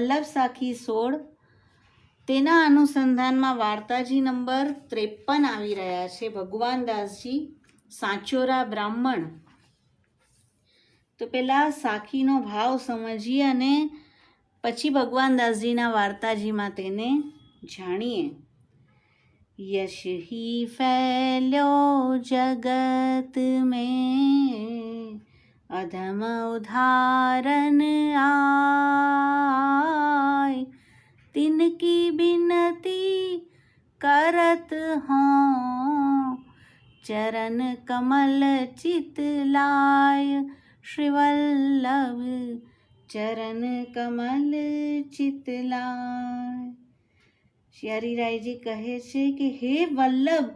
વલ્લભ સાખી સોળ તેના અનુસંધાનમાં વાર્તાજી નંબર ત્રેપન આવી રહ્યા છે ભગવાન દાસજી સાચોરા બ્રાહ્મણ તો પેલા સાખીનો ભાવ સમજીએ અને પછી ભગવાન દાસજીના વાર્તાજીમાં તેને જાણીએ यश ही फैल्यो जगत में अधम उदाहरण आय तिनकी बिनती करत हूँ। चरण कमल चित लाय श्रीवल्लभ, चरण कमल चित लाय। શિયારીરાયજી કહે છે કે હે વલ્લભ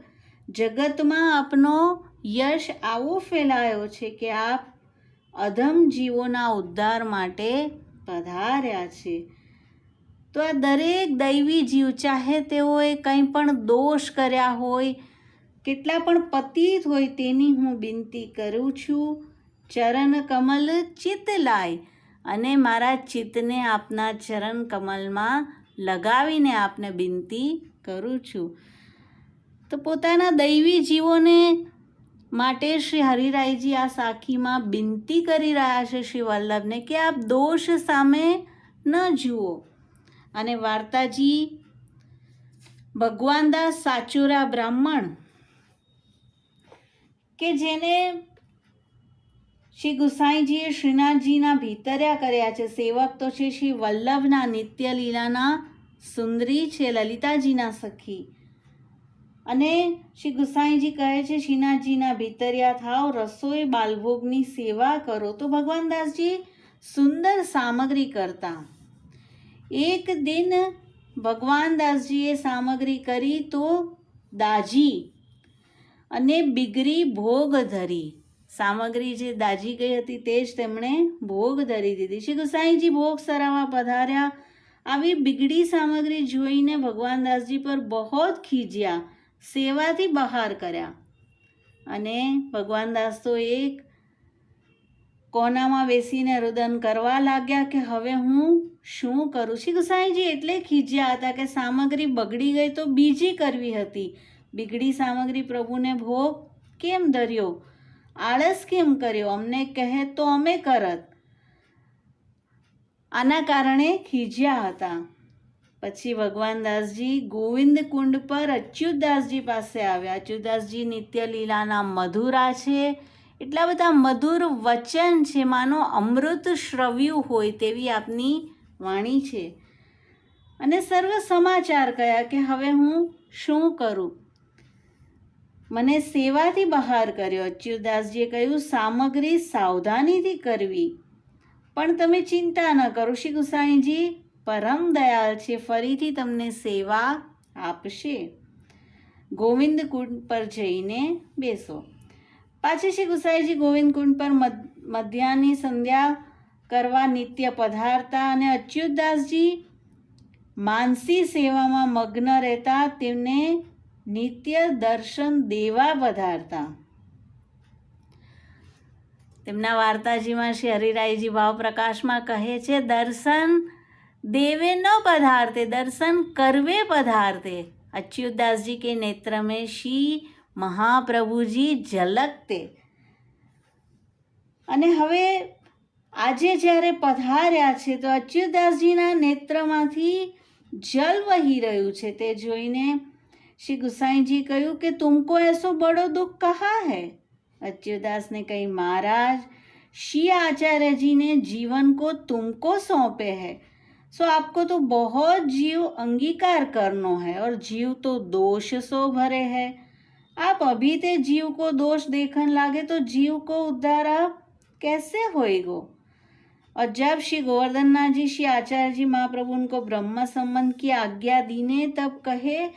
જગતમાં આપનો યશ આવો ફેલાયો છે કે આપ અધમ જીવોના ઉદ્ધાર માટે પધાર્યા છે। તો આ દરેક દૈવી જીવ, ચાહે તેઓએ કંઈ પણ દોષ કર્યા હોય, કેટલા પણ પતિત હોય તેની હું બિનતી કરું છું. ચરણ કમલ ચિત્ત લાય અને મારા ચિત્તને આપના ચરણ કમલમાં લગાવીને આપને વિનંતી કરું છું. તો પોતાના દૈવી જીવોને માટે શ્રી હરિરાયજી આ સાખીમાં બિનતી કરી રહ્યા છે શ્રી વલ્લભને કે આપ દોષ સામે ન જુઓ. અને વાર્તાજી ભગવાનદાસ સાચુરા બ્રાહ્મણ, કે જેને શ્રી ગુસાઈજીએ શ્રીનાથજીના ભીતર્યા કર્યા છે. સેવક તો છે શ્રી વલ્લભના નિત્ય લીલાના સુંદરી છે, લલિતાજીના સખી. અને શ્રી ગુસાઈજી કહે છે, શ્રીનાથજીના ભીતર્યા થાવ રસોઈ બાલભોગની સેવા કરો. તો ભગવાનદાસજી સુંદર સામગ્રી કરતા. એક દિન ભગવાનદાસજીએ સામગ્રી કરી તો દાજી અને બિગરી ભોગ ધરી. સામગ્રી જે દાજી ગઈ હતી તે જ તેમણે ભોગ ધરી દીધી. શ્રી ગુસાઈજી ભોગ સરાવા પધાર્યા. આવી બિગડી સામગ્રી જોઈને ભગવાન દાસજી પર બહુ ખીજ્યા, સેવાથી બહાર કર્યા. અને ભગવાન દાસ તો એક કોનામાં બેસીને રુદન કરવા લાગ્યા કે હવે હું શું કરું? શ્રી ગુસાઈજી એટલે ખીજ્યા હતા કે સામગ્રી બગડી ગઈ તો બીજી કરવી હતી. બિગડી સામગ્રી પ્રભુને ભોગ કેમ ધર્યો? આળસ કેમ કર્યો? અમને કહે તો અમે કરત. આના કારણે ખીજ્યા હતા. પછી ભગવાન દાસજી ગોવિંદ કુંડ પર અચ્યુતદાસજી પાસે આવ્યા. અચ્યુતદાસજી નિત્ય લીલાના મધુરા છે. એટલા બધા મધુર વચન છે, માનો અમૃત શ્રવ્યું હોય તેવી આપની વાણી છે. અને સર્વ સમાચાર કયા કે હવે હું શું કરું? મને સેવાથી બહાર કર્યો. અચ્યુતદાસજીએ કહ્યું, સામગ્રી સાવધાનીથી કરવી. પણ તમે ચિંતા ન કરો, શ્રી ગુસાઈજી, પરમ દયાલ છે, ફરીથી તમને સેવા આપશે. ગોવિંદ કુંડ પર જઈને બેસો. પાછી શ્રી ગુસાઈજી ગોવિંદ કુંડ પર મધ્યાહની સંધ્યા કરવા નિત્ય પધારતા અને અચ્યુતદાસજી માનસી સેવામાં મગ્ન રહેતા તેમને નિત્ય દર્શન દેવા પધારતા. તેમના વાર્તાજીમાં શ્રી હરિરાયજી ભાવ પ્રકાશમાં કહે છે, દર્શન દેવે ન પધારતે, દર્શન કરવે પધારતે. અચ્યુતદાસજી કે નેત્ર મેં શ્રી મહાપ્રભુજી ઝલકતે અને હવે આજે જ્યારે પધાર્યા છે તો અચ્યુતદાસજીના નેત્રમાંથી જલ વહી રહ્યું છે તે જોઈને श्री गुसाई जी कहूँ कि तुमको ऐसो बड़ो दुख कहा है अच्युदास ने कही महाराज श्री आचार्य जी ने जीवन को तुमको सौंपे है सो आपको तो बहुत जीव अंगीकार करनो है और जीव तो दोष सो भरे है आप अभी ते जीव को दोष देखने लागे तो जीव को उद्धार आप कैसे होएगो? और जब श्री गोवर्धन नाथ जी, श्री आचार्य जी महाप्रभु उनको ब्रह्म संबंध की आज्ञा दीने, तब कहे,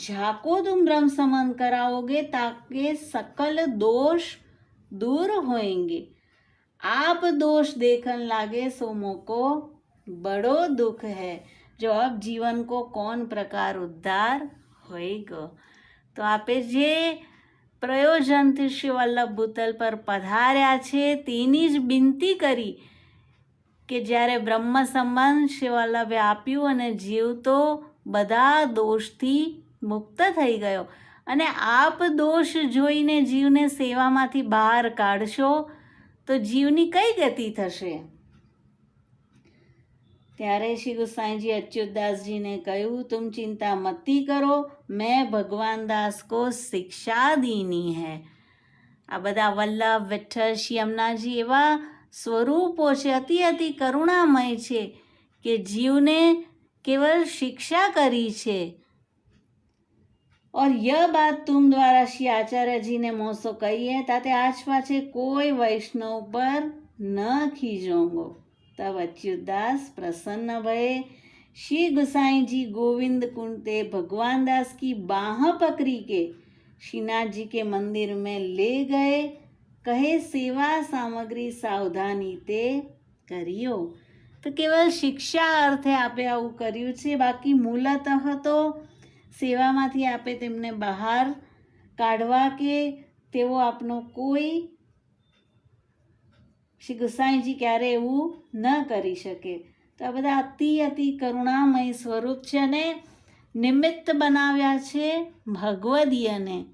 झाको तुम ब्रह्म समन कराओगे ताकि सकल दोष दूर होएँगे। आप दोष देखन लागे सोमो को बड़ो दुख है। जो अब जीवन को कौन प्रकार उद्धार होएगो? તો આપે જે પ્રયોજનથી શ્રી વલ્લભ ભૂતલ પર પધાર્યા છે, તેની જ બિનતી કરી કે જ્યારે બ્રહ્મ સંબંધ શ્રી વલ્લભે આપ્યું અને જીવ તો બધા દોષથી મુક્ત થઈ ગયો. અને આપ દોષ જોઈને જીવને સેવામાંથી બહાર કાઢશો, તો જીવની કઈ ગતિ થશે? ત્યારે શ્રી ગુસાઈજી અચ્યુતદાસજીને કહ્યું તુમ ચિંતા મતી કરો મેં ભગવાન દાસ કો શિક્ષા દીની હૈ આ બધા વલ્લભ વિઠ્ઠલ શ્રી અમનાજી એવા સ્વરૂપો છે અતિ અતિ કરુણામય છે કે જીવને કેવલ શિક્ષા કરી છે और यह बात तुम द्वारा श्री आचार्य जी ने मोसो कही है ताते आज पाछे कोई वैष्णव पर न खींचोंगो तब अच्युतदास प्रसन्न भये श्री गुसाई जी गोविंद कुंते भगवान दास की बाह पकड़ी के श्रीनाथ जी के मंदिर में ले गए કહે સેવા સામગ્રી સાવધાની તે કર્યો તો કેવલ શિક્ષા અર્થે આપે આવું કર્યું છે બાકી મૂલતઃ તો સેવામાંથી આપે તેમને બહાર કાઢવા કે તેઓ આપનો કોઈ શ્રી ગુસાઈજી ક્યારે એવું ન કરી શકે. તો આ બધા અતિ અતિ કરુણામય સ્વરૂપ છે અને નિમિત્ત બનાવ્યા છે ભગવદીયને.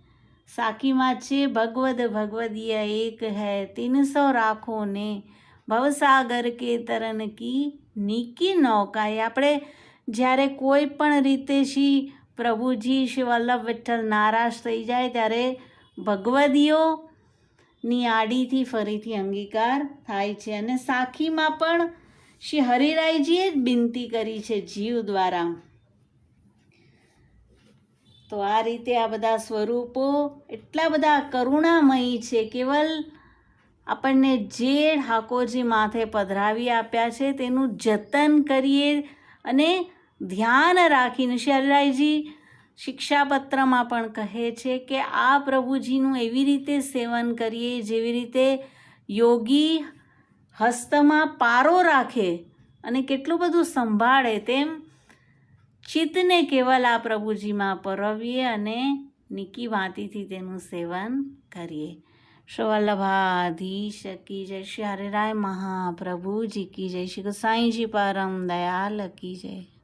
સાકીમાં છે, ભગવદ, ભગવદીય, એક હૈ, તીનસો રાખો ને ભવસાગર કે તરન કી નીકી નૌકા એ આપણે જ્યારે કોઈ પણ રીતે શ્રી પ્રભુજી શ્રી વલ્લભ વિઠ્ઠલ નારાજ થઈ જાય ત્યારે ભગવદીઓની આડીથી ફરીથી અંગીકાર થાય છે. અને સાખીમાં પણ શ્રી હરિરાયજીએ જ બિનતી કરી છે જીવ દ્વારા. તો આ રીતે આ બધા સ્વરૂપો એટલા બધા કરુણામયી છે કેવલ આપણને જે ઠાકોરજી માથે પધરાવી આપ્યા છે તેનું જતન કરીએ અને ધ્યાન રાખીને શરરાયજી શિક્ષાપત્રમાં પણ કહે છે કે આ પ્રભુજીનું એવી રીતે સેવન કરીએ, જેવી રીતે યોગી હસ્તમાં પારો રાખે અને કેટલું બધું સંભાળે તેમ ચિત્તને કેવલ આ પ્રભુજીમાં પરવીએ અને નિકી વાંતીથી તેનું સેવન કરીએ. શ્રવલ્લભાધીશ કી જય શ્રી હરિરાય મહાપ્રભુજી કી જય શ્રી સાંઈજી પરમ દયાલ કી જય.